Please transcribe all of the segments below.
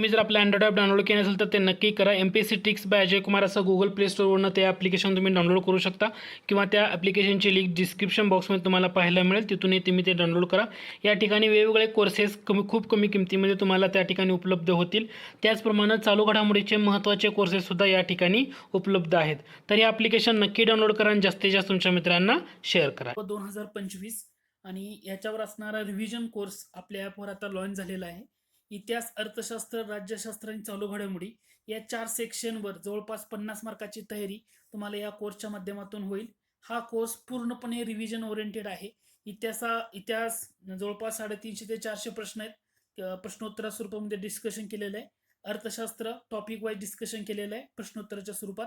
तुम्ही जर आपलं अँड्रॉइड ॲप डाउनलोड केलं असेल तर ते नक्की करा. एम पी सी टिक्स बाय अजय कुमार असं गुगल प्ले स्टोअरवरनं ते ॲप्लिकेशन तुम्ही डाउनलोड करू शकता. किंवा त्या ॲप्लिकेशनची लिंक डिस्क्रिप्शन बॉक्समध्ये तुम्हाला पाहायला मिळेल. तिथूनही तुम्ही ते डाउनलोड करा. या ठिकाणी वेगवेगळे कोर्सेस कमी खूप कमी किमतीमध्ये तुम्हाला त्या ठिकाणी उपलब्ध होतील. त्याचप्रमाणे चालू घडामोडीचे महत्त्वाचे कोर्सेससुद्धा या ठिकाणी उपलब्ध आहेत. तर हे ॲप्लिकेशन नक्की डाउनलोड करा आणि जास्तीत जास्त तुमच्या मित्रांना शेअर करा. दोन हजार पंचवीस आणि याच्यावर असणारा रिव्हिजन कोर्स आपल्या ॲपवर आता लॉन्च झालेला आहे. इतिहास अर्थशास्त्र राज्यशास्त्र आणि चालू घडामोडी या चार सेक्शनवर जवळपास पन्नास मार्काची तयारी तुम्हाला या कोर्सच्या माध्यमातून होईल. हा कोर्स पूर्णपणे रिव्हिजन ओरिएंटेड आहे. इतिहासा इतिहास जवळपास साडेतीनशे ते चारशे प्रश्न आहेत. प्रश्नोत्तरा स्वरूपामध्ये डिस्कशन केलेलं आहे. अर्थशास्त्र टॉपिक वाईज डिस्कशन केलेलं आहे प्रश्नोत्तराच्या स्वरूपात.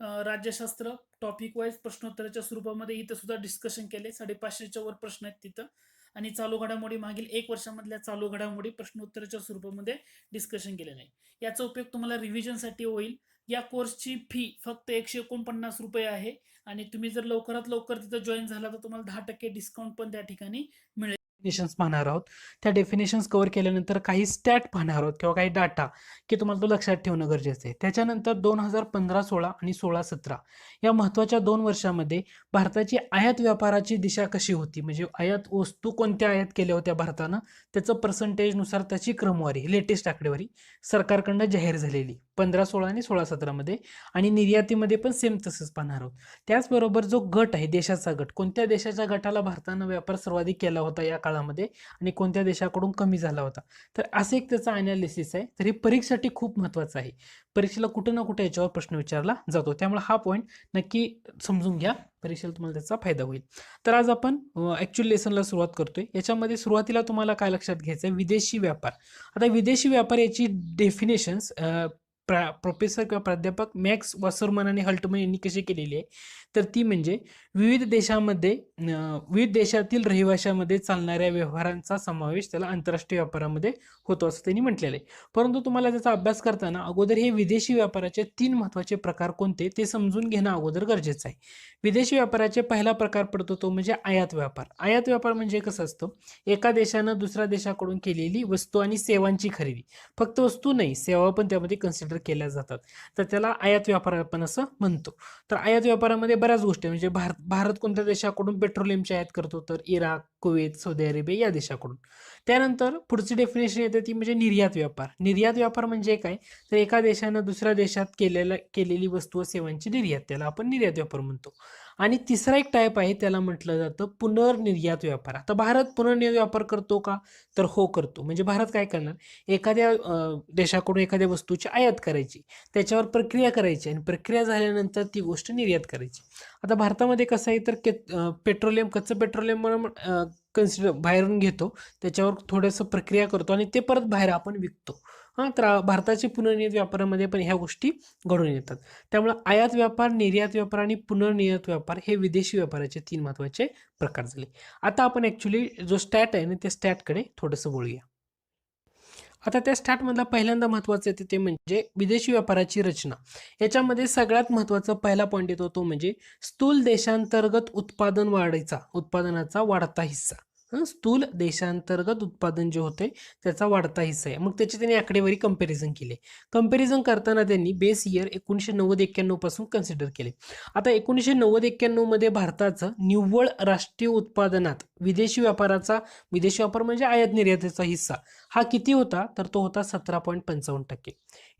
राज्यशास्त्र टॉपिक वाईज प्रश्नोत्तराच्या स्वरूपामध्ये इथं सुद्धा डिस्कशन केले साडेपाचशेच्या वर प्रश्न आहेत तिथं. आणि चालू घडामोडी मागील एक वर्षामधल्या चालू घडामोडी प्रश्नोत्तराच्या स्वरूपामध्ये डिस्कशन केलेलं आहे. याचा उपयोग तुम्हाला रिव्हिजनसाठी होईल. या कोर्सची फी फक्त एकशे एकोणपन्नास रुपये आहे. आणि तुम्ही जर लवकरात लवकर तिथं जॉईन झाला तर तुम्हाला दहा टक्के डिस्काउंट पण त्या ठिकाणी मिळेल. डेफिनेशन्स पाहणार आहोत. त्या डेफिनेशन्स कव्हर केल्यानंतर काही स्टॅट पाहणार आहोत किंवा काही डाटा की तुम्हाला तो लक्षात ठेवणं गरजेचं आहे. त्याच्यानंतर दोन हजार पंधरा सोळा आणि सोळा सतरा या महत्त्वाच्या दोन वर्षामध्ये भारताची आयात व्यापाराची दिशा कशी होती? म्हणजे आयात वस्तू कोणत्या आयात केल्या होत्या भारतानं? त्याचं पर्सेंटेजनुसार त्याची क्रमवारी लेटेस्ट आकडेवारी सरकारकडनं जाहीर झालेली. पंधरा सोळा आणि सोळा सतरामध्ये आणि निर्यातीमध्ये पण सेम तसंच पाहणार आहोत. त्याचबरोबर जो गट आहे देशाचा गट कोणत्या देशाच्या गटाला भारतानं व्यापार सर्वाधिक केला होता या काळात? काळामध्ये आणि कोणत्या देशाकडून कमी झाला होता. तर असं एक त्याचा अनालिसिस आहे. तर हे परीक्षेसाठी खूप महत्त्वाचं आहे. परीक्षेला कुठं ना कुठे याच्यावर प्रश्न विचारला जातो. त्यामुळे हा पॉईंट नक्की समजून घ्या. परीक्षेला तुम्हाला त्याचा फायदा होईल. तर आज आपण ॲक्च्युअल लेसनला सुरुवात करतोय. याच्यामध्ये सुरुवातीला तुम्हाला काय लक्षात घ्यायचं आहे विदेशी व्यापार. आता विदेशी व्यापार याची डेफिनेशन्स प्रा प्रोफेसर किंवा प्राध्यापक मॅक्स वासरमन आणि हल्टमन यांनी कशी केलेली आहे? तर ती म्हणजे विविध देशामध्ये विविध देशातील रहिवाशामध्ये चालणाऱ्या व्यवहारांचा समावेश त्याला आंतरराष्ट्रीय व्यापारामध्ये होतो असं त्यांनी म्हटलेलं आहे. परंतु तुम्हाला त्याचा अभ्यास करताना अगोदर हे विदेशी व्यापाराचे तीन महत्त्वाचे प्रकार कोणते ते समजून घेणं अगोदर गरजेचं आहे. विदेशी व्यापाराचे पहिला प्रकार पडतो तो म्हणजे आयात व्यापार. आयात व्यापार म्हणजे कसं असतं? एका देशानं दुसऱ्या देशाकडून केलेली वस्तू आणि सेवांची खरेदी. फक्त वस्तू नाही सेवा पण त्यामध्ये कन्सिडर केल्या जातात. तर त्याला आयात व्यापार आपण असं म्हणतो. तर आयात व्यापारामध्ये बऱ्याच गोष्टी म्हणजे भारत भारत कोणत्या देशाकडून पेट्रोलियमची आयात करतो? तर इराक कुवेत सौदी अरेबिया या देशाकडून. त्यानंतर पुढची डेफिनेशन येते ती म्हणजे निर्यात व्यापार. निर्यात व्यापार म्हणजे काय? तर एका देशानं दुसऱ्या देशात केलेल्या केलेली वस्तू व सेवांची निर्यात. त्याला आपण निर्यात व्यापार म्हणतो. आणि तिसरा एक टाईप आहे त्याला म्हटलं जातं पुनर्निर्यात व्यापार. आता भारत पुनर्निर्यात व्यापार करतो का? तर हो करतो. म्हणजे भारत काय करणार? एखाद्या देशाकडून एखाद्या वस्तूची आयात करायची. त्याच्यावर प्रक्रिया करायची आणि प्रक्रिया झाल्यानंतर ती गोष्ट निर्यात करायची. आता भारतामध्ये कसं आहे तर के पेट्रोलियम कच्चं पेट्रोलियम म्हणून कन्सिडर बाहेरून घेतो. त्याच्यावर थोडंसं प्रक्रिया करतो आणि ते परत बाहेर आपण विकतो. हां त्रा भारताच्या पुनर्नियत व्यापारामध्ये पण ह्या गोष्टी घडून येतात. त्यामुळे आयात व्यापार निर्यात व्यापार आणि पुनर्नियत व्यापार हे विदेशी व्यापाराचे तीन महत्त्वाचे प्रकार झाले. आता आपण ॲक्च्युली जो स्टॅट आहे ना त्या स्टॅटकडे थोडंसं बोलूया आता त्या स्टॅटमधला पहिल्यांदा महत्त्वाचं येते ते म्हणजे विदेशी व्यापाराची रचना. याच्यामध्ये सगळ्यात महत्त्वाचा पहिला पॉईंट येतो तो म्हणजे स्थूल देशांतर्गत उत्पादन वाढीचा उत्पादनाचा वाढता हिस्सा. स्थूल देशांतर्गत उत्पादन जे होते त्याचा वाढता हिस्सा आहे. मग त्याची त्यांनी आकडेवारी कंपॅरिझन केली. कंपॅरिझन करताना त्यांनी बेस इयर एकोणीसशे नव्वद एक्क्याण्णवपासून कन्सिडर केले. आता एकोणीसशे नव्वद एक्क्याण्णवमध्ये भारताचं निव्वळ राष्ट्रीय उत्पादनात विदेशी व्यापाराचा विदेशी व्यापार म्हणजे आयात निर्यातीचा हिस्सा हा किती होता? तर तो होता सतरा पॉईंट पंचावन्न टक्के.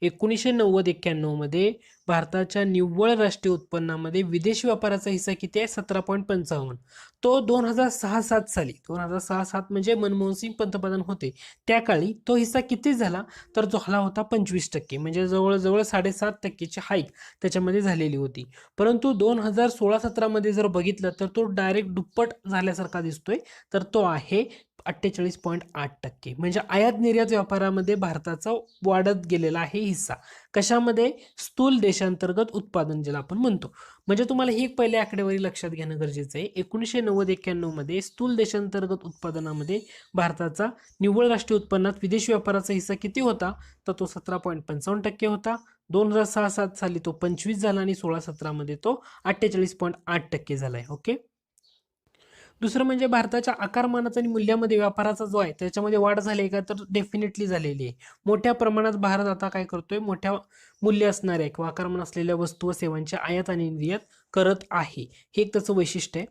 एकोणीसशे नव्वद एक्क्याण्णवमध्ये भारताच्या निव्वळ राष्ट्रीय उत्पन्नामध्ये विदेशी व्यापाराचा हिस्सा किती आहे? सतरा पॉईंट पंचावन्न. तो दोन हजार सहा सात साली दोन हजार सहा सात म्हणजे मनमोहन सिंग पंतप्रधान होते. त्या काळी तो हिस्सा किती झाला? तर जो झाला होता पंचवीस टक्के म्हणजे जवळजवळ साडेसात टक्केची हाईक त्याच्यामध्ये झालेली होती. परंतु दोन हजार सोळा सतरामध्ये जर बघितलं तर तो डायरेक्ट दुप्पट झाल्यासारखा दिसतोय. तर तो आहे अठ्ठेचाळीस पॉईंट आठ टक्के. म्हणजे आयात निर्यात व्यापारामध्ये भारताचा वाढत गेलेला आहे हिस्सा. कशामध्ये? स्थूल देशांतर्गत उत्पादन ज्याला आपण म्हणतो. म्हणजे तुम्हाला ही एक आकडेवारी लक्षात घेणं गरजेचं आहे. एकोणीसशे नव्वद एक्क्याण्णवमध्ये स्थूल देशांतर्गत उत्पादनामध्ये भारताचा निव्वळ राष्ट्रीय उत्पन्नात विदेशी व्यापाराचा हिस्सा किती होता? तर तो सतरा पॉईंट पंचावन्न टक्के होता. दोन हजार सहा सात साली तो पंचवीस झाला आणि सोळा सतरामध्ये तो अठ्ठेचाळीस पॉईंट आठ टक्के झाला आहे ओके? दुसरं म्हणजे भारताच्या आकारमानाचा आणि मूल्यामध्ये व्यापाराचा जो आहे त्याच्यामध्ये वाढ झाली आहे का? तर डेफिनेटली झालेली आहे. मोठ्या प्रमाणात भारत आता काय करतोय? मोठ्या मूल्य असणाऱ्या किंवा आकारमान असलेल्या वस्तू व सेवांची आयात आणि निर्यात करत आहे. हे एक त्याचं वैशिष्ट्य आहे.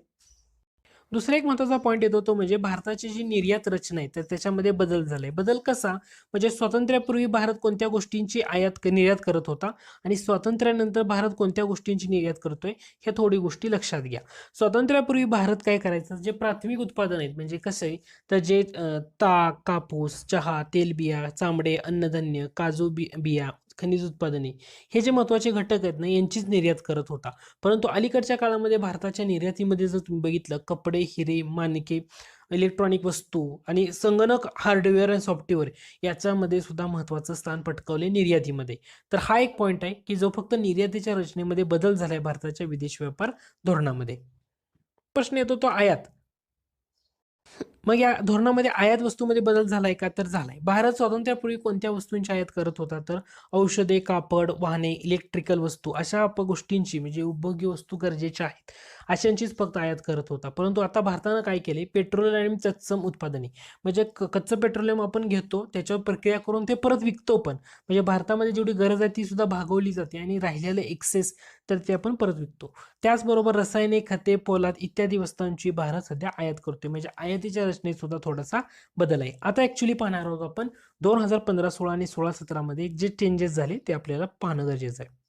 दुसरा एक महत्त्वाचा पॉईंट येतो तो म्हणजे भारताची जी निर्यात रचना आहे तर त्याच्यामध्ये बदल झालाय. बदल कसा? म्हणजे स्वातंत्र्यापूर्वी भारत कोणत्या गोष्टींची आयात निर्यात करत होता? आणि स्वातंत्र्यानंतर भारत कोणत्या गोष्टींची निर्यात करतोय? ह्या थोडी गोष्टी लक्षात घ्या. स्वातंत्र्यापूर्वी भारत काय करायचं? जे प्राथमिक उत्पादन आहेत म्हणजे कसं आहे? तर जे ताक कापूस चहा तेलबिया चामडे अन्नधान्य काजू बि बिया खनिज उत्पादने. हे जे महत्त्वाचे घटक आहेत ना यांचीच निर्यात करत होता. परंतु अलीकडच्या काळामध्ये भारताच्या निर्यातीमध्ये जर तुम्ही बघितलं कपडे हिरे मानके इलेक्ट्रॉनिक वस्तू आणि संगणक हार्डवेअर आणि सॉफ्टवेअर याच्यामध्ये सुद्धा महत्त्वाचं स्थान पटकावले निर्यातीमध्ये. तर हा एक पॉईंट आहे की जो फक्त निर्यातीच्या रचनेमध्ये बदल झालाय भारताच्या विदेश व्यापार धोरणामध्ये. प्रश्न येतो तो आयात. मग या धोरणामध्ये आयात वस्तूमध्ये बदल झालाय का? तर झालाय. भारत स्वातंत्र्यापूर्वी कोणत्या वस्तूंची आयात करत होता? तर औषधे कापड वाहने इलेक्ट्रिकल वस्तू अशा गोष्टींची म्हणजे उपभोग्य वस्तू गरजेच्या आहेत. अशांचीच फक्त आयात करत होता. परंतु आता भारतानं काय केले? पेट्रोलियम आणि तत्सम उत्पादने. म्हणजे क- कच्चं पेट्रोलियम आपण घेतो त्याच्यावर प्रक्रिया करून ते परत विकतो पण. म्हणजे भारतामध्ये जेवढी गरज आहे ती सुद्धा भागवली जाते आणि राहिलेलं एक्सेस तर ते आपण परत विकतो. त्याचबरोबर रसायने खते पोलाद इत्यादी वस्तूंची भारत सध्या आयात करतोय. म्हणजे आयातीच्या रचनेत सुद्धा थोडासा बदल आहे. आता ॲक्च्युली पाहणार आहोत आपण दोन हजार पंधरा सोळा आणि सोळा सतरामध्ये जे चेंजेस झाले ते आपल्याला पाहणं गरजेचं आहे.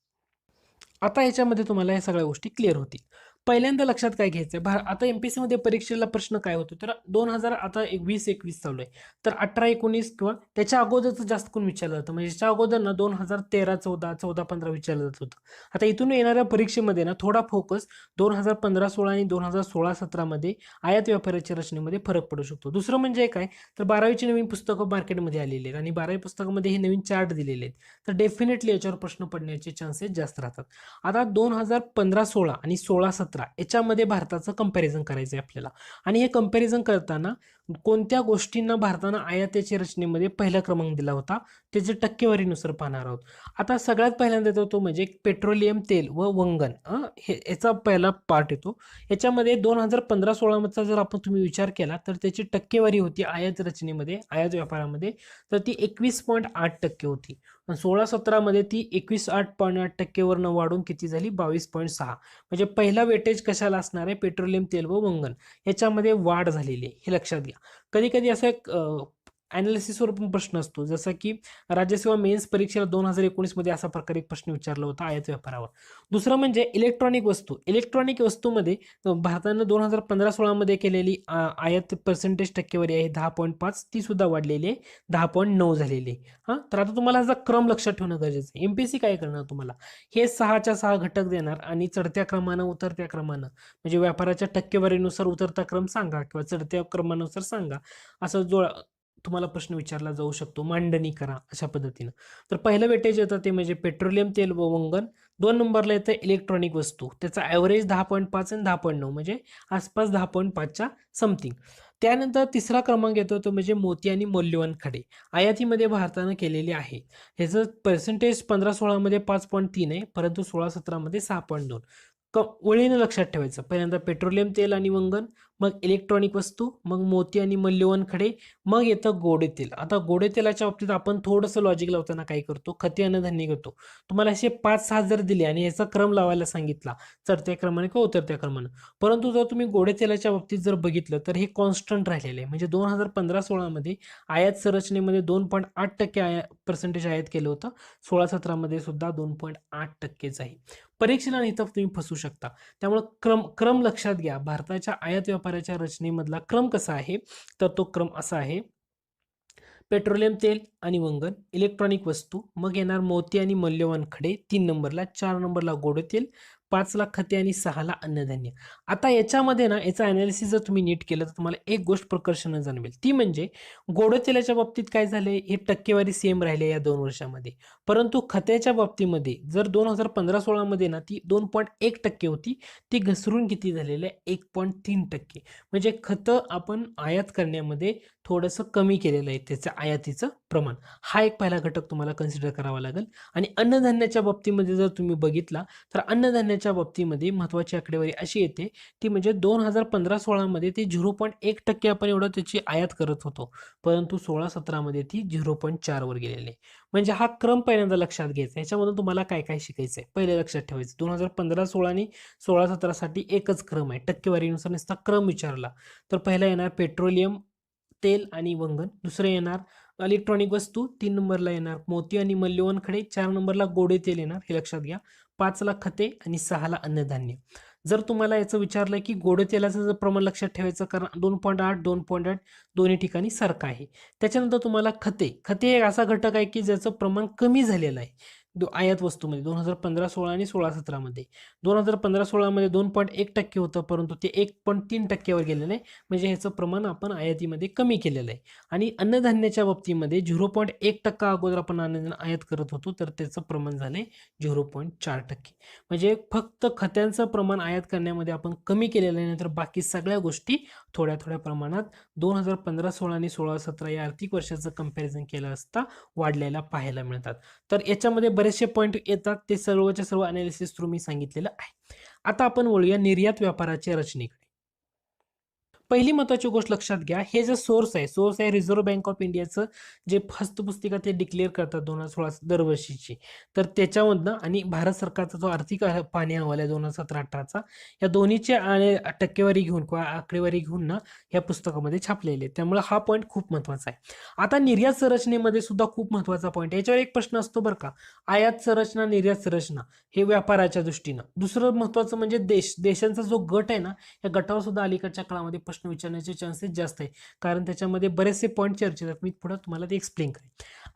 आता याच्यामध्ये तुम्हाला या सगळ्या गोष्टी क्लिअर होतील. पहिल्यांदा लक्षात काय घ्यायचं आहे भा आता एम पी सीमध्ये परीक्षेला प्रश्न काय होतो? तर दोन हजार आता एक वीस एकवीस चालू आहे. तर अठरा एकोणीस किंवा त्याच्या अगोदरचं जास्त करून विचारलं जातं? म्हणजे त्याच्या अगोदर ना दोन हजार तेरा चौदा चौदा पंधरा विचारलं जात होतं. आता इथून येणाऱ्या परीक्षेमध्ये ना थोडा फोकस दोन हजार पंधरा सोळा आणि दोन हजार सोळा सतरामध्ये आयात व्यापाराच्या रचनेमध्ये फरक पडू शकतो. दुसरं म्हणजे काय? तर बारावीची नवीन पुस्तकं मार्केटमध्ये आलेली आहेत आणि बारावी पुस्तकामध्ये हे नवीन चार्ट दिलेले आहेत. तर डेफिनेटली याच्यावर प्रश्न पडण्याचे चान्सेस जास्त राहतात. आता दोन हजार पंधरा सोळा आणि सोळा सतरा याच्यामध्ये भारताचं कंपॅरिझन करायचं आहे आपल्याला. आणि हे कंपॅरिझन करताना कोणत्या गोष्टींना भारतानं आयात्याच्या रचनेमध्ये पहिला क्रमांक दिला होता त्याचे टक्केवारीनुसार पाहणार आहोत. आता सगळ्यात पहिल्यांदा येतो तो म्हणजे पेट्रोलियम तेल व वंगण. हे याचा पहिला पार्ट येतो. याच्यामध्ये दोन हजार पंधरा सोळामधचा जर आपण तुम्ही विचार केला तर त्याची टक्केवारी होती आयात रचनेमध्ये आयात व्यापारामध्ये. तर ती एकवीस पॉईंट आठ टक्के होती. आणि सोळा सतरामध्ये ती एकवीस आठ पॉईंट आठ टक्केवरनं वाढून किती झाली? बावीस पॉईंट सहा. म्हणजे पहिला वेटेज कशाला असणार आहे? पेट्रोलियम तेल व वंगण. याच्यामध्ये वाढ झालेली आहे. हे लक्षात घ्या. कधी कधी असं एक ॲनालिसिसवर पण प्रश्न असतो. जसा की राज्यसेवा मेन्स परीक्षेला दोन हजार एकोणीसमध्ये असा प्रकारे एक प्रश्न विचारला होता आयात व्यापारावर. दुसरं म्हणजे इलेक्ट्रॉनिक वस्तू. इलेक्ट्रॉनिक वस्तूमध्ये भारतानं दोन हजार पंधरा सोळामध्ये केलेली आ, आयात पर्सेंटेज टक्केवारी आहे दहा पॉईंट पाच ती सुद्धा वाढलेली आहे दहा पॉईंट नऊ झालेली आहे. हां तर आता तुम्हाला ह्याचा क्रम लक्षात ठेवणं गरजेचं आहे. एम पी सी काय करणार तुम्हाला? हे सहाच्या सहा घटक देणार आणि चढत्या क्रमानं उतरत्या क्रमानं. म्हणजे व्यापाराच्या टक्केवारीनुसार उतरता क्रम सांगा किंवा चढत्या क्रमानुसार सांगा. असं जो तुम्हाला प्रश्न विचारला जाऊ शकतो. मांडणी करा अशा पद्धतीनं. तर पहिलं वेटेज येतं ते म्हणजे पेट्रोलियम तेल व वंगण. दोन नंबरला येतं इलेक्ट्रॉनिक वस्तू. त्याचा ॲव्हरेज दहा पॉईंट पाच आणि दहा पॉईंट नऊ म्हणजे आसपास दहा पॉईंट पाचच्या समथिंग त्यानंतर तिसरा क्रमांक येतो तो म्हणजे मोती आणि मौल्यवान खडे. आयातीमध्ये भारतानं केलेले आहे. ह्याचं पर्सेंटेज पंधरा सोळामध्ये पाच पॉईंट तीन आहे परंतु सोळा सतरामध्ये सहा पॉईंट दोन. क वळीनं लक्षात ठेवायचं. पहिल्यांदा पेट्रोलियम तेल आणि वंगण मग इलेक्ट्रॉनिक वस्तू मग मोती आणि मल्यवान खडे मग येतं गोडे तेल. आता गोडे तेलाच्या बाबतीत आपण थोडंसं लॉजिक लावताना काय करतो? खते अन्नधान्य घेतो. तुम्हाला असे पाच सहा जर दिले आणि याचा क्रम लावायला सांगितला चढत्या क्रमाने किंवा उतरत्या क्रमाने. परंतु जर तुम्ही गोडे तेलाच्या बाबतीत जर बघितलं तर हे कॉन्स्टंट राहिलेलं आहे. म्हणजे दोन हजार पंधरा सोळामध्ये आयात संरचनेमध्ये दोन पॉईंट आठ टक्के आया पर्सेंटेज आयात केलं होतं. सोळा सतरामध्ये सुद्धा दोन पॉईंट आठ टक्केच आहे. परीक्षेला इथं तुम्ही फसू शकता. त्यामुळं क्रम क्रम लक्षात घ्या. भारताच्या आयात व्यापाराच्या रचनेमधला क्रम कसा आहे? तर तो क्रम असा आहे. पेट्रोलियम तेल आणि वंगण इलेक्ट्रॉनिक वस्तू. मग येणार मोती आणि मौल्यवान खडे. तीन नंबरला चार नंबरला गोड तेल. पाचला खते आणि सहाला अन्नधान्य. आता याच्यामध्ये ना याचा अनालिसिस जर तुम्ही नीट केलं तर तुम्हाला एक गोष्ट प्रकर्षानं जाणवेल. ती म्हणजे गोड तेलाच्या बाबतीत काय झाले हे टक्केवारी सेम राहिले या दोन वर्षामध्ये. परंतु खत्याच्या बाबतीमध्ये जर दोन हजार पंधरा सोळामध्ये ना ती दोन पॉईंट एक टक्के होती ती घसरून किती झालेलं आहे? एक पॉईंट तीन टक्के. म्हणजे खतं आपण आयात करण्यामध्ये थोडंसं कमी केलेलं आहे त्याचं आयातीचं प्रमाण. हा एक पहिला घटक तुम्हाला कन्सिडर करावा लागेल. आणि अन्नधान्याच्या बाबतीमध्ये जर तुम्ही बघितला तर अन्नधान्याच्या बाबतीमध्ये महत्त्वाची आकडेवारी अशी येते ती म्हणजे दोन हजार पंधरा सोळामध्ये ते झिरो पॉईंट एक टक्के आपण एवढं त्याची आयात करत होतो. परंतु सोळा सतरामध्ये ती झिरो पॉईंट चारवर गेलेली आहे. म्हणजे हा क्रम पहिल्यांदा लक्षात घ्यायचा याच्यामधून तुम्हाला काय काय शिकायचं आहे? पहिले लक्षात ठेवायचं. दोन हजार पंधरा सोळा आणि सोळा सतरासाठी एकच क्रम आहे. टक्केवारीनुसार नुसता क्रम विचारला. तर पहिला येणार पेट्रोलियम तेल आणि वंगण. दुसरं येणार इलेक्ट्रॉनिक वस्तू तीन नंबरला येणार मोती आणि मल्यवन खडे चार नंबरला गोडे तेल येणार हे लक्षात घ्या. पाचला खते आणि सहाला अन्नधान्य. जर तुम्हाला याचं विचारलं की गोडे तेलाचं जर प्रमाण लक्षात ठेवायचं कारण दोन पॉईंट आठ दोन पॉईंट आठ दोन्ही ठिकाणी सारखं आहे. त्याच्यानंतर तुम्हाला खते. खते एक असा घटक आहे की ज्याचं प्रमाण कमी झालेलं आहे. दो आयात वस्तूमध्ये दोन हजार पंधरा सोळा आणि सोळा सतरामध्ये. दोन हजार पंधरा सोळामध्ये दोन पॉईंट एक टक्के होतं परंतु ते एक पॉईंट तीन टक्क्यावर गेलेलं. आहे म्हणजे ह्याचं प्रमाण आपण आयातीमध्ये कमी केलेलं आहे. आणि अन्नधान्याच्या बाबतीमध्ये झिरो पॉईंट एक टक्का अगोदर आपण अन्नधान आयात करत होतो तर त्याचं प्रमाण झालं आहे झिरो पॉईंट चार टक्के. म्हणजे फक्त खत्यांचं प्रमाण आयात करण्यामध्ये आपण कमी केलेलं आहे नंतर बाकी सगळ्या गोष्टी थोड्या थोड्या प्रमाणात दोन हजार पंधरा सोळा आणि सोळा सतरा या आर्थिक वर्षाचं कंपॅरिझन केलं असता वाढलेला पाहायला मिळतात. तर याच्यामध्ये बरेचसे पॉईंट येतात. ते सर्वच्या सर्व अनालिसिस थ्रू मी सांगितलेलं आहे. आता आपण वळूया निर्यात व्यापाराच्या रचनेकडे. पहिली महत्त्वाची गोष्ट लक्षात घ्या हे जे सोर्स आहे सोर्स आहे रिझर्व्ह बँक ऑफ इंडियाचं जे हस्तपुस्तिका ते डिक्लेअर करतात दोन हजार सोळा दरवर्षीची. तर त्याच्यामधनं आणि भारत सरकारचा जो आर्थिक पाणी अहवाल आहे दोन हजार सतरा अठराचा या दोन्हीचे आणि टक्केवारी घेऊन किंवा आकडेवारी घेऊन ना या पुस्तकामध्ये छापलेले. आहे त्यामुळे हा पॉईंट खूप महत्त्वाचा आहे. आता निर्यात संरचनेमध्ये सुद्धा खूप महत्त्वाचा पॉईंट याच्यावर एक प्रश्न असतो बरं का आयात संरचना निर्यात संरचना हे व्यापाराच्या दृष्टीनं. दुसरं महत्त्वाचं म्हणजे देश देशांचा जो गट आहे ना या गटावर सुद्धा अलीकडच्या काळामध्ये प्रश्न विचारण्याचे चान्सेस जास्त आहे. कारण त्याच्यामध्ये बरेचसे पॉईंट चर्चेत आहेत. मी पुढं तुम्हाला ते एक्सप्लेन करेन.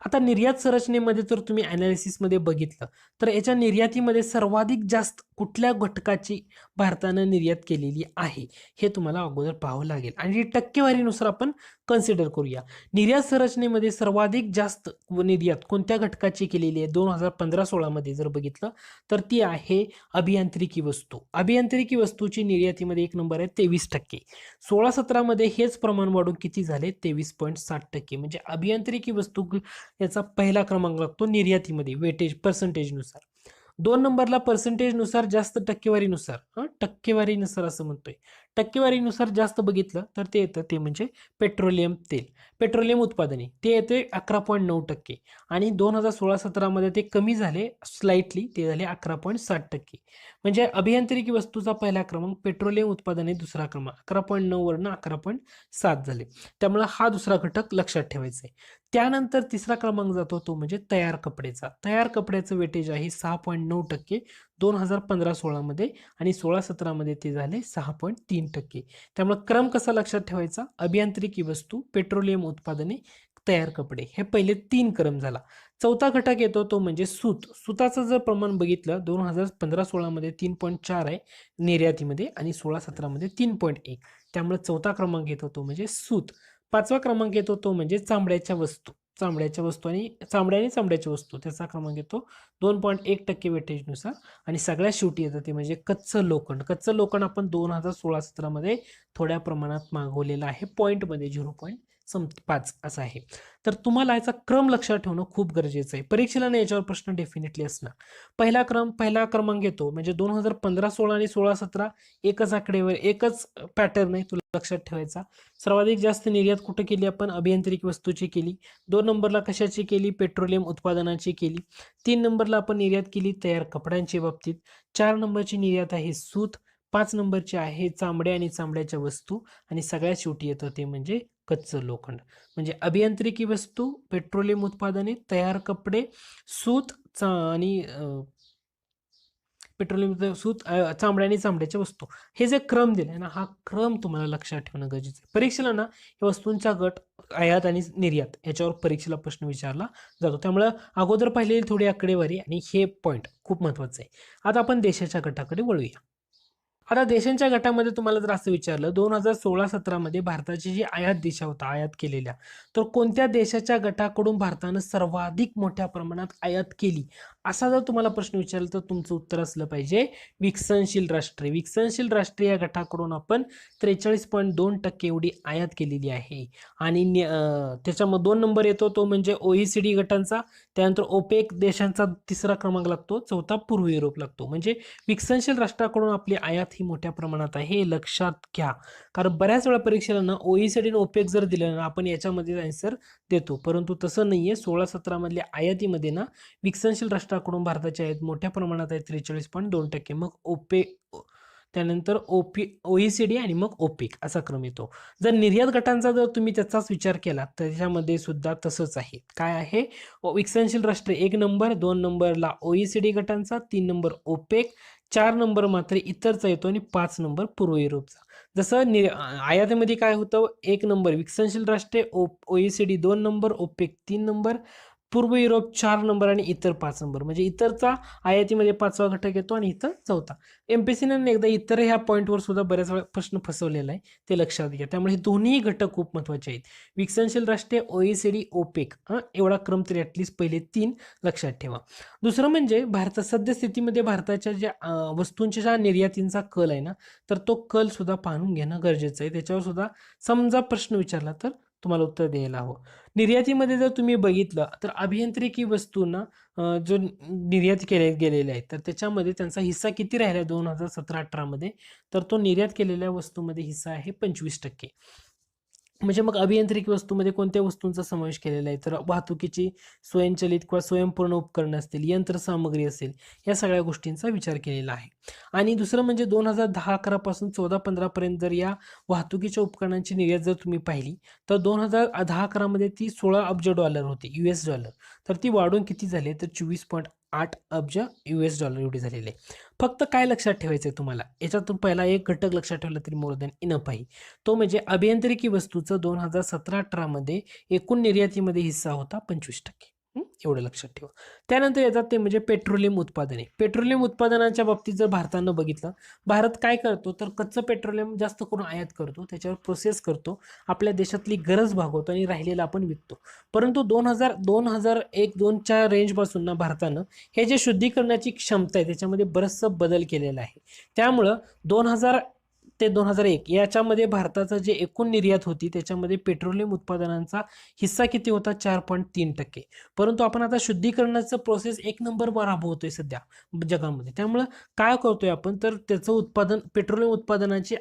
आता निर्यात संरचनेमध्ये जर तुम्ही अनालिसिसमध्ये बघितलं तर याच्या निर्यातीमध्ये सर्वाधिक जास्त कुठल्या घटकाची भारतानं निर्यात केलेली आहे हे तुम्हाला अगोदर पाहावं लागेल. आणि टक्केवारीनुसार आपण कन्सिडर करूया. निर्यात संरचनेमध्ये सर्वाधिक जास्त व निर्यात कोणत्या घटकाची केलेली आहे? दोन हजार पंधरा सोळामध्ये जर बघितलं तर ती आहे अभियांत्रिकी वस्तू. अभियांत्रिकी वस्तूची निर्यातीमध्ये एक नंबर आहे तेवीस टक्के. सोळा सतरामध्ये हेच प्रमाण वाढून किती झाले? तेवीस पॉईंट साठ टक्के. म्हणजे अभियांत्रिकी वस्तू याचा पहिला क्रमांक लागतो निर्यातीमध्ये वेटेज पर्सेंटेजनुसार दोन नंबरला पर्सेंटेजनुसार जास्त टक्केवारीनुसार हां टक्केवारीनुसार असं म्हणतोय. टक्केवारीनुसार जास्त बघितलं तर ते येतं ते म्हणजे पेट्रोलियम तेल. पेट्रोलियम उत्पादने ते येते अकरा पॉईंट नऊ टक्के. आणि दोन हजार सोळा सतरामध्ये ते कमी झाले स्लाइटली ते झाले अकरा पॉईंट साठ टक्के. म्हणजे अभियांत्रिकी वस्तूचा पहिला क्रमांक पेट्रोलियम उत्पादने दुसरा क्रमांक अकरा पॉईंट नऊवरनं अकरा पॉईंट सात झाले. त्यामुळे हा दुसरा घटक लक्षात ठेवायचा आहे त्यानंतर तिसरा क्रमांक जातो तो म्हणजे तयार कपड्याचा. तयार कपड्याचं वेटेज आहे सहा पॉईंट नऊ टक्के दोन हजार पंधरा सोळामध्ये आणि सोळा सतरामध्ये ते झाले सहा पॉईंट तीन टक्के. त्यामुळे क्रम कसा लक्षात ठेवायचा? अभियांत्रिकी वस्तू पेट्रोलियम उत्पादने तयार कपडे. हे पहिले तीन क्रम झाला. चौथा घटक येतो तो म्हणजे सूत. सुताचं जर प्रमाण बघितलं दोन हजार पंधरा सोळामध्ये तीन पॉईंट चार आहे निर्यातीमध्ये आणि सोळा सतरामध्ये तीन पॉईंट एक. त्यामुळे चौथा क्रमांक येतो तो म्हणजे सूत. पाचवा क्रमांक येतो तो म्हणजे चांबड्याच्या वस्तू. चांबड्याच्या वस्तू आणि चांबड्या आणि चांबड्याच्या वस्तू. त्याचा क्रमांक येतो दोन पॉईंट एक टक्के वेटेजनुसार आणि सगळ्यात शेवटी येतं ते म्हणजे कच्चं लोखंड. कच्चं लोखंड आपण दोन हजार सोळा सतरामध्ये थोड्या प्रमाणात मागवलेलं आहे. पॉईंटमध्ये झिरो पॉईंट. सम पाच असा आहे. तर तुम्हाला याचा क्रम लक्षात ठेवणं खूप गरजेचं आहे. परीक्षेला ना याच्यावर प्रश्न डेफिनेटली असणार. पहिला क्रम पहिला क्रमांक येतो म्हणजे दोन हजार पंधरा सोळा आणि सोळा सतरा एकच आकडेवर एकच पॅटर्न आहे तुला लक्षात ठेवायचा. सर्वाधिक जास्त निर्यात कुठं केली आपण? अभियांत्रिकी वस्तूची केली. दोन नंबरला कशाची केली? पेट्रोलियम उत्पादनाची केली. तीन नंबरला आपण निर्यात केली तयार कपड्यांच्या बाबतीत. चार नंबरची निर्यात आहे सूत. पाच नंबरची आहे चामडे आणि चामड्याच्या वस्तू. आणि सगळ्यात शेवटी येतं ते म्हणजे कच्चं लोखंड. म्हणजे अभियांत्रिकी वस्तू पेट्रोलियम उत्पादने तयार कपडे सूत चा आणि पेट्रोलियम सूत अं, चांबड्या आणि चांबड्याच्या वस्तू. हे जे क्रम दिले ना हा क्रम तुम्हाला लक्षात ठेवणं गरजेचं आहे. परीक्षेला ना या वस्तूंचा गट आयात आणि निर्यात याच्यावर परीक्षेला प्रश्न विचारला जातो. त्यामुळं अगोदर पाहिलेली थोडी आकडेवारी आणि हे पॉईंट खूप महत्त्वाचं आहे. आता आपण देशाच्या गटाकडे वळूया. आता देशांच्या गटामध्ये तुम्हाला जर असं विचारलं दोन हजार सोळा सतरामध्ये भारताची जी आयात दिशा होता आयात केलेल्या तर कोणत्या देशाच्या गटाकडून भारतानं सर्वाधिक मोठ्या प्रमाणात आयात केली? असा जर तुम्हाला प्रश्न विचारला तर तुमचं उत्तर असलं पाहिजे विकसनशील राष्ट्रे. विकसनशील राष्ट्रे या गटाकडून आपण त्रेचाळीस पॉईंट दोन टक्के एवढी आयात केलेली आहे. आणि त्याच्यामध्ये दोन नंबर येतो तो म्हणजे ओईसी डी गटांचा त्यानंतर ओपेक देशांचा तिसरा क्रमांक लागतो चौथा पूर्व युरोप लागतो. म्हणजे विकसनशील राष्ट्राकडून आपली आयात ही मोठ्या प्रमाणात आहे. हे लक्षात घ्या. कारण बऱ्याच वेळा परीक्षेला ना ओईसाठी ओपेक जर दिलं ना आपण याच्यामध्ये आन्सर देतो. परंतु तसं नाही आहे सोळा सतरामधल्या आयातीमध्ये ना विकसनशील राष्ट्राकडून भारताच्या आयात मोठ्या प्रमाणात आहे. त्रेचाळीस पॉईंट दोन टक्के. मग ओपे त्यानंतर ओपी ओईसीडी आणि मग ओपेक असा क्रम येतो. जर निर्यात गटांचा जर तुम्ही त्याचाच विचार केला तर त्याच्यामध्ये सुद्धा तसंच आहे. काय आहे? विकसनशील राष्ट्र एक नंबर दोन नंबरला ओईसीडी गटांचा तीन नंबर ओपेक चार नंबर मात्र इतरचा येतो आणि पाच नंबर पूर्व युरोपचा. जसं नि आयातीमध्ये काय होतं? एक नंबर विकसनशील राष्ट्रे ओ ओईसीडी दोन नंबर ओपेक तीन नंबर पूर्व युरोप चार नंबर आणि इतर पाच नंबर. म्हणजे इतरचा आयातीमध्ये पाचवा घटक येतो आणि इथं चौथा. एम पी सीने एकदा इतर ह्या पॉईंटवर सुद्धा बऱ्याच वेळा प्रश्न फसवलेला आहे ते लक्षात घ्या. त्यामुळे हे दोन्ही घटक खूप महत्त्वाचे आहेत. विकसनशील राष्ट्रे ओईसीडी ओपेक हां? एवढा क्रम तरी ॲटलिस्ट पहिले तीन लक्षात ठेवा. दुसरं म्हणजे भारतात सद्यस्थितीमध्ये भारताच्या ज्या वस्तूंच्या ज्या निर्यातींचा कल आहे ना तर तो कल सुद्धा पाहून घेणं गरजेचं आहे. त्याच्यावर सुद्धा समजा प्रश्न विचारला तर तुम्हाला उत्तर द्यायला हवं. निर्यातीमध्ये जर तुम्ही बघितलं तर अभियांत्रिकी वस्तूंना जो निर्यात केले गेलेले आहेत तर त्याच्यामध्ये त्यांचा हिस्सा किती राहिला दोन हजार सतरा अठरामध्ये? तर तो निर्यात केलेल्या वस्तूमध्ये हिस्सा आहे पंचवीस टक्के. म्हणजे मग अभियांत्रिकी वस्तूमध्ये कोणत्या वस्तूंचा समावेश केलेला आहे? तर वाहतुकीची स्वयंचलित किंवा स्वयंपूर्ण उपकरणं असतील यंत्रसामग्री असेल या सगळ्या गोष्टींचा विचार केलेला आहे. आणि दुसरं म्हणजे दोन हजार दहा अकरापासून चौदा पंधरापर्यंत जर या वाहतुकीच्या उपकरणांची निर्यात जर तुम्ही पाहिली तर दोन हजार दहा अकरामध्ये ती सोळा अब्ज डॉलर होती यू एस डॉलर. तर ती वाढून किती झाली तर चोवीस पॉईंट आठ अब्ज यू एस डॉलर एवढी झालेली आहे. फक्त काय लक्षात ठेवायचं आहे तुम्हाला? याच्यातून पहिला एक घटक लक्षात ठेवला तरी मोर दॅन इनफ आहे. तो म्हणजे अभियांत्रिकी वस्तूचं दोन हजार सतरा अठरामध्ये एकूण निर्यातीमध्ये हिस्सा होता पंचवीस टक्के. एवढं लक्षात ठेवा. त्यानंतर येतात ते म्हणजे पेट्रोलियम उत्पादने. पेट्रोलियम उत्पादनाच्या बाबतीत जर भारतानं बघितलं भारत काय करतो? तर कच्चं पेट्रोलियम जास्त करून आयात करतो त्याच्यावर प्रोसेस करतो आपल्या देशातली गरज भागवतो आणि राहिलेलं आपण विकतो. परंतु दोन हजार दोन हजार एक दोनच्या रेंजपासून ना भारतानं हे जे शुद्धीकरणाची क्षमता आहे त्याच्यामध्ये बरंचसं बदल केलेला आहे. त्यामुळं दोन हजार ते दोन हजार एक. याच्यामध्ये भारताचं जे एकूण निर्यात होती त्याच्यामध्ये पेट्रोलियम उत्पादनांचा हिस्सा किती होता? चार पॉईंट तीन टक्के. परंतु आपण आता शुद्धीकरणाचं प्रोसेस एक नंबरवर राबवतोय सध्या जगामध्ये. त्यामुळं काय करतोय आपण? तर त्याचं उत्पादन पेट्रोलियम उत्पादनाची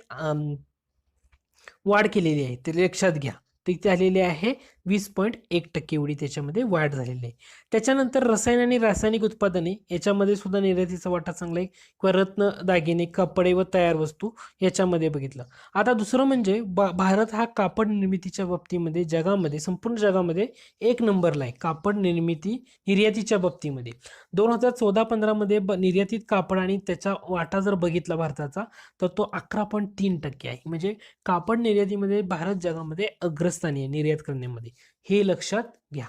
वाढ केलेली आहे. ते लक्षात घ्या. ती झालेली आहे वीस पॉईंट एक टक्के एवढी त्याच्यामध्ये वाढ झालेली आहे. त्याच्यानंतर रसायन आणि रासायनिक उत्पादने याच्यामध्ये सुद्धा निर्यातीचा वाटा चांगला आहे. किंवा रत्न दागिने कपडे व तयार वस्तू याच्यामध्ये बघितलं. आता दुसरं म्हणजे बा भारत हा कापड निर्मितीच्या बाबतीमध्ये जगामध्ये संपूर्ण जगामध्ये एक नंबरला आहे. कापड निर्मिती निर्यातीच्या बाबतीमध्ये. दोन हजार चौदा पंधरामध्ये ब निर्यातीत कापड आणि त्याचा वाटा जर बघितला भारताचा तर तो अकरा पॉईंट तीन टक्के आहे. म्हणजे कापड निर्यातीमध्ये भारत जगामध्ये अग्रस्थानी आहे निर्यात करण्यामध्ये. हे लक्षात घ्या.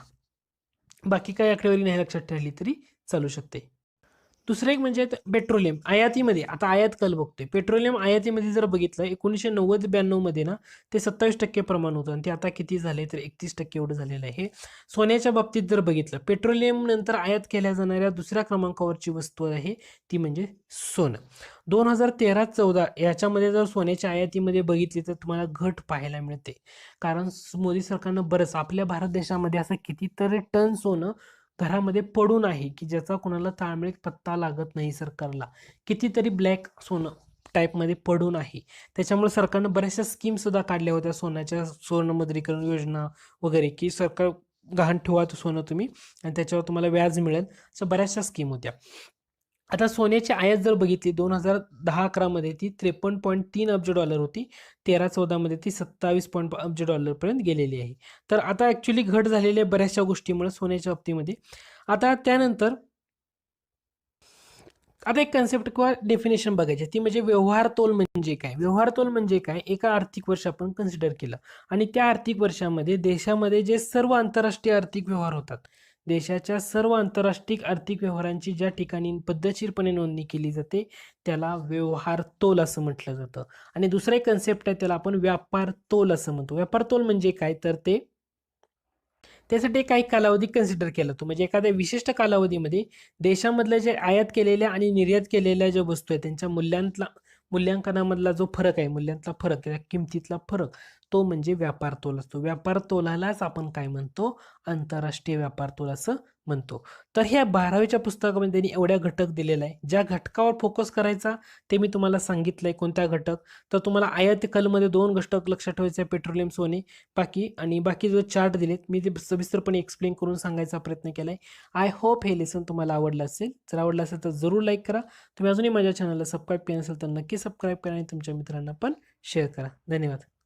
बाकी काही आकडेवारी नाही लक्षात ठेवली तरी चालू शकते. दुसरं एक म्हणजे पेट्रोलियम आयातीमध्ये. आता आयात कल बघतोय. पेट्रोलियम आयातीमध्ये जर बघितलं एकोणीसशे नव्वद ब्याण्णवमध्ये ना ते सत्तावीस टक्के प्रमाण होतं आणि ते आता किती झाले तर एकतीस टक्के एवढं झालेलं आहे. सोन्याच्या बाबतीत जर बघितलं पेट्रोलियम नंतर आयात केल्या जाणाऱ्या दुसऱ्या क्रमांकावरची वस्तू आहे ती म्हणजे सोनं. दोन हजार तेरा चौदा याच्यामध्ये जर सोन्याच्या आयातीमध्ये बघितली तर तुम्हाला घट पाहायला मिळते. कारण मोदी सरकारनं बरंच आपल्या भारत देशामध्ये असं कितीतरी टन सोनं घरामध्ये पडून आहे की ज्याचा कोणाला ताळमेळ पत्ता लागत नाही सरकारला. कितीतरी ब्लॅक सोनं टाईपमध्ये पडून आहे त्याच्यामुळे सरकारनं बऱ्याचशा स्कीमसुद्धा काढल्या होत्या सोन्याच्या सुवर्णमुद्रीकरण योजना वगैरे की सरकार गहाण ठेवा सोनं तुम्ही आणि त्याच्यावर तुम्हाला व्याज मिळेल. अशा बऱ्याचशा स्कीम होत्या. आता सोन्याची आयात जर बघितली दोन हजार दहा अकरामध्ये ती त्रेपन्न पॉईंट तीन अब्ज डॉलर होती. तेरा चौदामध्ये ती सत्तावीस पॉईंट अब्ज डॉलरपर्यंत गेलेली आहे. तर आता ॲक्च्युली घट झालेली आहे बऱ्याचशा गोष्टीमुळे सोन्याच्या बाबतीमध्ये. आता त्यानंतर आता एक कन्सेप्ट किंवा डेफिनेशन बघायची आहे, ती म्हणजे व्यवहार तोल म्हणजे काय? व्यवहार तोल म्हणजे काय? एका आर्थिक वर्ष आपण कन्सिडर केलं. आणि त्या आर्थिक वर्षामध्ये देशामध्ये जे सर्व आंतरराष्ट्रीय आर्थिक व्यवहार होतात देशाच्या सर्व आंतरराष्ट्रीय आर्थिक व्यवहारांची ज्या ठिकाणी पद्धतशीरपणे नोंदणी केली जाते त्याला व्यवहार तोल असं म्हटलं जातं. आणि दुसरा एक कन्सेप्ट आहे त्याला आपण व्यापार तोल असं म्हणतो. व्यापार तोल म्हणजे काय? तर ते त्यासाठी काही कालावधी कन्सिडर केला तो. म्हणजे एखाद्या विशिष्ट कालावधीमध्ये देशामधल्या जे आयात केलेल्या आणि निर्यात केलेल्या ज्या वस्तू आहेत त्यांच्या मूल्यांतला मूल्यांकनामधला जो फरक आहे मूल्यांतला फरक किंवा किमतीतला फरक तो म्हणजे व्यापार तोल असतो. व्यापार तोलालाच आपण काय म्हणतो? आंतरराष्ट्रीय व्यापार तोल असं म्हणतो. तर ह्या बारावीच्या पुस्तकामध्ये त्यांनी एवढ्या घटक दिलेला आहे ज्या घटकावर फोकस करायचा ते मी तुम्हाला सांगितलंय कोणत्या घटक. तर तुम्हाला आयात कलमध्ये दोन घटक लक्षात ठेवायचे आहे पेट्रोलियम सोने बाकी आणि बाकी जो चार्ट दिलेत मी ते सविस्तरपणे एक्सप्लेन करून सांगायचा प्रयत्न केला आहे आय होप हे लेसन तुम्हाला आवडलं असेल. जर आवडलं असेल तर जरूर लाईक करा. तुम्ही अजूनही माझ्या चॅनलला सबस्क्राईब केलं नसेल तर नक्की सबस्क्राईब करा आणि तुमच्या मित्रांना पण शेअर करा. धन्यवाद.